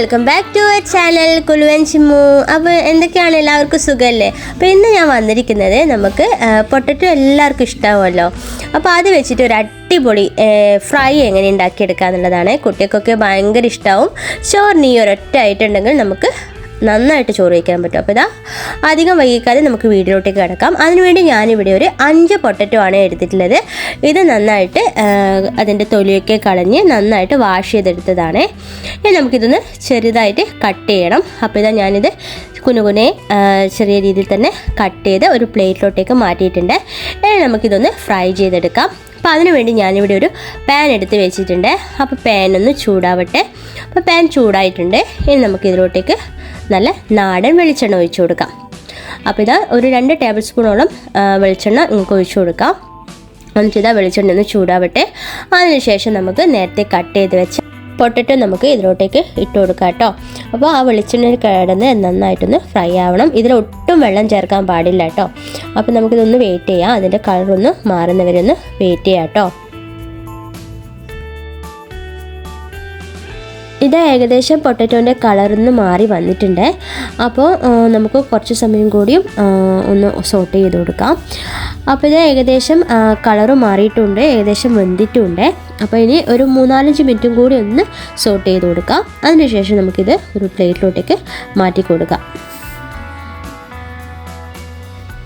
Welcome back to our channel കുലുവൻ ചിമ്മു അപ്പോൾ എന്തൊക്കെയാണ് എല്ലാവർക്കും സുഖമല്ലേ അപ്പോൾ ഇന്ന് ഞാൻ വന്നിരിക്കുന്നത് നമുക്ക് പൊട്ടറ്റോ എല്ലാവർക്കും ഇഷ്ടമാവുമല്ലോ അപ്പോൾ അത് വെച്ചിട്ട് ഒരു അടിപൊളി ഫ്രൈ എങ്ങനെ ഉണ്ടാക്കിയെടുക്കുക എന്നുള്ളതാണ് കുട്ടികൾക്കൊക്കെ ഭയങ്കര ഇഷ്ടമാവും ചോറിന് ഈ ഒരൊറ്റ ആയിട്ടുണ്ടെങ്കിൽ നമുക്ക് നന്നായിട്ട് ചോറ് വയ്ക്കാൻ പറ്റും. അപ്പോൾ ഇതാ അധികം വൈകിക്കാതെ നമുക്ക് വീടിലോട്ടേക്ക് കിടക്കാം. അതിനുവേണ്ടി ഞാനിവിടെ ഒരു അഞ്ച് പൊട്ടറ്റോ ആണ് എടുത്തിട്ടുള്ളത്. ഇത് നന്നായിട്ട് അതിന്റെ തൊലിയൊക്കെ കളഞ്ഞ് നന്നായിട്ട് വാഷ് ചെയ്തെടുത്തതാണ്. ഇനി നമുക്കിതൊന്ന് ചെറുതായിട്ട് കട്ട് ചെയ്യണം. അപ്പോൾ ഇതാ ഞാനിത് കുനുകുനെ ചെറിയ രീതിയിൽ തന്നെ കട്ട് ചെയ്ത് ഒരു പ്ലേറ്റിലോട്ടേക്ക് മാറ്റിയിട്ടുണ്ട്. ഇനി നമുക്കിതൊന്ന് ഫ്രൈ ചെയ്തെടുക്കാം. അപ്പോൾ അതിനുവേണ്ടി ഞാനിവിടെ ഒരു പാൻ എടുത്ത് വെച്ചിട്ടുണ്ട്. അപ്പോൾ പാൻ ഒന്ന് ചൂടാവട്ടെ. അപ്പോൾ പാൻ ചൂടായിട്ടുണ്ട്. ഇനി നമുക്ക് നമുക്കിതിലോട്ടേക്ക് നല്ല നാടൻ വെളിച്ചെണ്ണ ഒഴിച്ചു കൊടുക്കാം. അപ്പോൾ ഇതാ ഒരു രണ്ട് ടേബിൾ സ്പൂണോളം വെളിച്ചെണ്ണ നിങ്ങൾക്ക് ഒഴിച്ചു കൊടുക്കാം. ഇതാ വെളിച്ചെണ്ണ ഒന്ന് ചൂടാവട്ടെ. അതിനുശേഷം നമുക്ക് നേരത്തെ കട്ട് ചെയ്ത് വെച്ച പൊട്ടറ്റോ നമുക്ക് ഇതിലോട്ടേക്ക് ഇട്ട് കൊടുക്കാം കേട്ടോ. അപ്പോൾ ആ വെളിച്ചെണ്ണയിൽ കിടന്ന് നന്നായിട്ടൊന്ന് ഫ്രൈ ആവണം. ഇതിൽ ഒട്ടും വെള്ളം ചേർക്കാൻ പാടില്ല കേട്ടോ. അപ്പോൾ നമുക്കിതൊന്ന് വെയിറ്റ് ചെയ്യാം. അതിന്റെ കളറൊന്ന് മാറുന്നവരെ ഒന്ന് വെയിറ്റ് ചെയ്യാം കേട്ടോ. ഇത് ഏകദേശം പൊട്ടറ്റോന്റെ കളറിന്ന് മാറി വന്നിട്ടുണ്ട്. അപ്പോൾ നമുക്ക് കുറച്ച് സമയം കൂടിയും ഒന്ന് സോട്ട് ചെയ്ത് കൊടുക്കാം. അപ്പോൾ ഇത് ഏകദേശം കളറ് മാറിയിട്ടുണ്ട് ഏകദേശം വെന്തിട്ടുണ്ട്. അപ്പോൾ ഇനി ഒരു മൂന്നാലഞ്ച് മിനിറ്റും കൂടി ഒന്ന് സോട്ട് ചെയ്ത് കൊടുക്കാം. അതിനുശേഷം നമുക്കിത് ഒരു പ്ലേറ്റിലോട്ടേക്ക് മാറ്റി കൊടുക്കാം.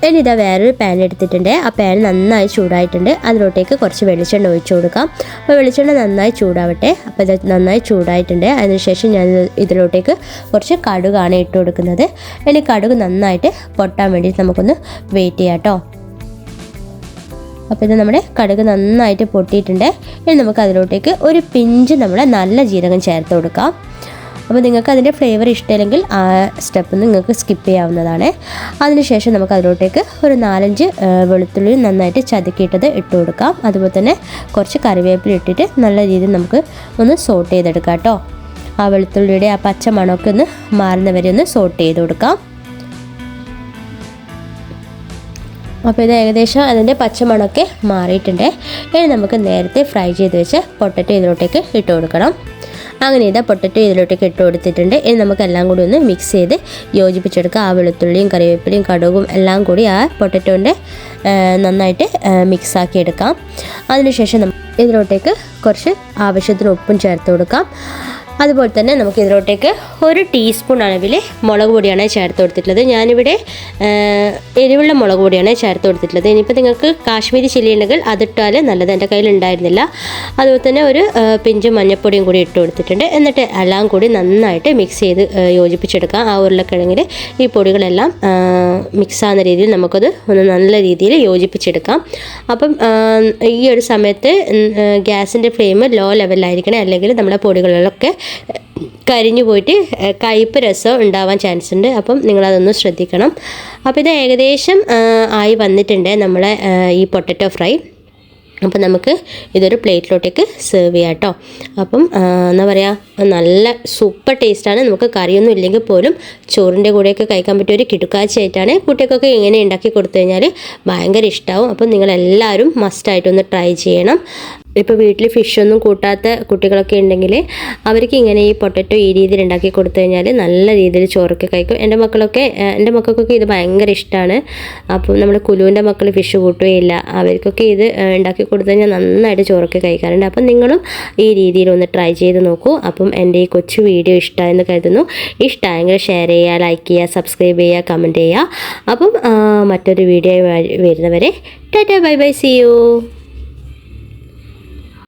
ഇനി ഇതാ വേറൊരു പാൻ എടുത്തിട്ടുണ്ട്. ആ പാൻ നന്നായി ചൂടായിട്ടുണ്ട്. അതിലോട്ടേക്ക് കുറച്ച് വെളിച്ചെണ്ണ ഒഴിച്ചു കൊടുക്കാം. അപ്പോൾ വെളിച്ചെണ്ണ നന്നായി ചൂടാവട്ടെ. അപ്പോൾ ഇത് നന്നായി ചൂടായിട്ടുണ്ട്. അതിനുശേഷം ഞാൻ ഇതിലോട്ടേക്ക് കുറച്ച് കടുകാണ് ഇട്ട് കൊടുക്കുന്നത്. ഇനി കടുക് നന്നായിട്ട് പൊട്ടാൻ വേണ്ടിയിട്ട് നമുക്കൊന്ന് വെയിറ്റ് ചെയ്യാം കേട്ടോ അപ്പോൾ ഇത് നമ്മുടെ കടുക് നന്നായിട്ട് പൊട്ടിയിട്ടുണ്ട്. ഇനി നമുക്ക് അതിലോട്ടേക്ക് ഒരു പിഞ്ച് നമ്മൾ നല്ല ജീരകം ചേർത്ത് കൊടുക്കാം. അപ്പോൾ നിങ്ങൾക്ക് അതിന്റെ ഫ്ലേവർ ഇഷ്ടമില്ലെങ്കിൽ ആ സ്റ്റെപ്പ് നിങ്ങൾക്ക് സ്കിപ്പ് ചെയ്യാവുന്നതാണ്. അതിനുശേഷം നമുക്ക് അതിലോട്ടേക്ക് ഒരു നാലഞ്ച് വെളുത്തുള്ളി നന്നായിട്ട് ചതുക്കിയിട്ടത് ഇട്ട് കൊടുക്കാം. അതുപോലെ തന്നെ കുറച്ച് കറിവേപ്പില ഇട്ടിട്ട് നല്ല രീതിയിൽ നമുക്ക് ഒന്ന് സോട്ട് ചെയ്തെടുക്കാം കേട്ടോ. ആ വെളുത്തുള്ളിയുടെ ആ പച്ച മണമൊക്കെ ഒന്ന് മാറുന്നവരെ ഒന്ന് സോട്ട് ചെയ്ത് കൊടുക്കാം. അപ്പോൾ ഇത് ഏകദേശം അതിന്റെ പച്ചമണമൊക്കെ മാറിയിട്ടുണ്ട്. ഇനി നമുക്ക് നേരത്തെ ഫ്രൈ ചെയ്ത് വെച്ച് പൊട്ടറ്റോ ഇതിലോട്ടേക്ക് ഇട്ട് കൊടുക്കണം. അങ്ങനെ ഇതാ പൊട്ടറ്റോ ഇതിലോട്ടേക്ക് ഇട്ട് കൊടുത്തിട്ടുണ്ട് ഇനി നമുക്ക് എല്ലാം കൂടി ഒന്ന് മിക്സ് ചെയ്ത് യോജിപ്പിച്ചെടുക്കുക ആ വെളുത്തുള്ളിയും കറിവേപ്പിലയും കടുകും എല്ലാം കൂടി ആ പൊട്ടറ്റോന്റെ നന്നായിട്ട് മിക്സാക്കി എടുക്കാം അതിനുശേഷം നമുക്ക് ഇതിലോട്ടേക്ക് കുറച്ച് ആവശ്യത്തിന് ഉപ്പും ചേർത്ത് കൊടുക്കാം. അതുപോലെ തന്നെ നമുക്ക് ഇതിലോട്ടേക്ക് ഒരു ടീസ്പൂൺ അളവിൽ മുളക് പൊടിയാണ് ചേർത്ത് കൊടുത്തിട്ടുള്ളത്. ഞാനിവിടെ എരിവുള്ള മുളക് പൊടിയാണ് ചേർത്ത് കൊടുത്തിട്ടുള്ളത്. ഇനിയിപ്പോൾ നിങ്ങൾക്ക് കാശ്മീരി ചില്ലി ഉണ്ടെങ്കിൽ അതിട്ടാൽ നല്ലത്. എന്റെ കയ്യിൽ ഉണ്ടായിരുന്നില്ല. അതുപോലെ തന്നെ ഒരു പിഞ്ച് മഞ്ഞൾപ്പൊടിയും കൂടി ഇട്ട് കൊടുത്തിട്ടുണ്ട്. എന്നിട്ട് എല്ലാം കൂടി നന്നായിട്ട് മിക്സ് ചെയ്ത് യോജിപ്പിച്ചെടുക്കാം. ആ ഉരുളക്കിഴങ്ങിൽ ഈ പൊടികളെല്ലാം മിക്സ് ആകുന്ന രീതിയിൽ നമുക്കത് ഒന്ന് നല്ല രീതിയിൽ യോജിപ്പിച്ചെടുക്കാം. അപ്പം ഈ ഒരു സമയത്ത് ഗ്യാസിന്റെ ഫ്ലെയിം ലോ ലെവലിലായിരിക്കണം. അല്ലെങ്കിൽ നമ്മുടെ പൊടികളിലൊക്കെ കരിഞ്ഞു പോയിട്ട് കയ്പ്പ് രസം ഉണ്ടാവാൻ ചാൻസ് ഉണ്ട്. അപ്പം നിങ്ങളതൊന്ന് ശ്രദ്ധിക്കണം. അപ്പോൾ ഇത് ഏകദേശം ആയി വന്നിട്ടുണ്ട് നമ്മളെ ഈ പൊട്ടറ്റോ ഫ്രൈ അപ്പം നമുക്ക് ഇതൊരു പ്ലേറ്റിലോട്ടേക്ക് സെർവ് ചെയ്യാം കേട്ടോ. അപ്പം എന്താ പറയുക നല്ല സൂപ്പർ ടേസ്റ്റാണ് നമുക്ക് കറിയൊന്നും ഇല്ലെങ്കിൽ പോലും ചോറിന്റെ കൂടെയൊക്കെ കഴിക്കാൻ പറ്റിയ ഒരു കിടുക്കാഴ്ചയായിട്ടാണ് കുട്ടികൾക്കൊക്കെ ഇങ്ങനെ ഉണ്ടാക്കി കൊടുത്തു കഴിഞ്ഞാൽ ഭയങ്കര ഇഷ്ടമാവും അപ്പം നിങ്ങളെല്ലാവരും മസ്റ്റായിട്ടൊന്ന് ട്രൈ ചെയ്യണം. ഇപ്പോൾ വീട്ടിൽ ഫിഷൊന്നും കൂട്ടാത്ത കുട്ടികളൊക്കെ ഉണ്ടെങ്കിൽ അവർക്ക് ഇങ്ങനെ ഈ പൊട്ടറ്റോ ഈ രീതിയിൽ ഉണ്ടാക്കി കൊടുത്തു കഴിഞ്ഞാൽ നല്ല രീതിയിൽ ചോറൊക്കെ കഴിക്കും. എന്റെ മക്കളൊക്കെ എന്റെ മക്കൾക്കൊക്കെ ഇത് ഭയങ്കര ഇഷ്ടമാണ് അപ്പോൾ നമ്മുടെ കുലുവിന്റെ മക്കൾ ഫിഷ് കൂട്ടുകയില്ല. അവർക്കൊക്കെ ഇത് ഉണ്ടാക്കി കൊടുത്തു കഴിഞ്ഞാൽ നന്നായിട്ട് ചോറൊക്കെ കഴിക്കാറുണ്ട്. അപ്പം നിങ്ങളും ഈ രീതിയിൽ ഒന്ന് ട്രൈ ചെയ്ത് നോക്കൂ. അപ്പം എന്റെ ഈ കൊച്ചു വീഡിയോ ഇഷ്ടമായെന്ന് കരുതുന്നു. ഇഷ്ടമായെങ്കിൽ ഷെയർ ചെയ്യുക ലൈക്ക് ചെയ്യുക സബ്സ്ക്രൈബ് ചെയ്യുക കമന്റ് ചെയ്യുക. അപ്പം മറ്റൊരു വീഡിയോ വരുന്നവരെ tata bye bye see you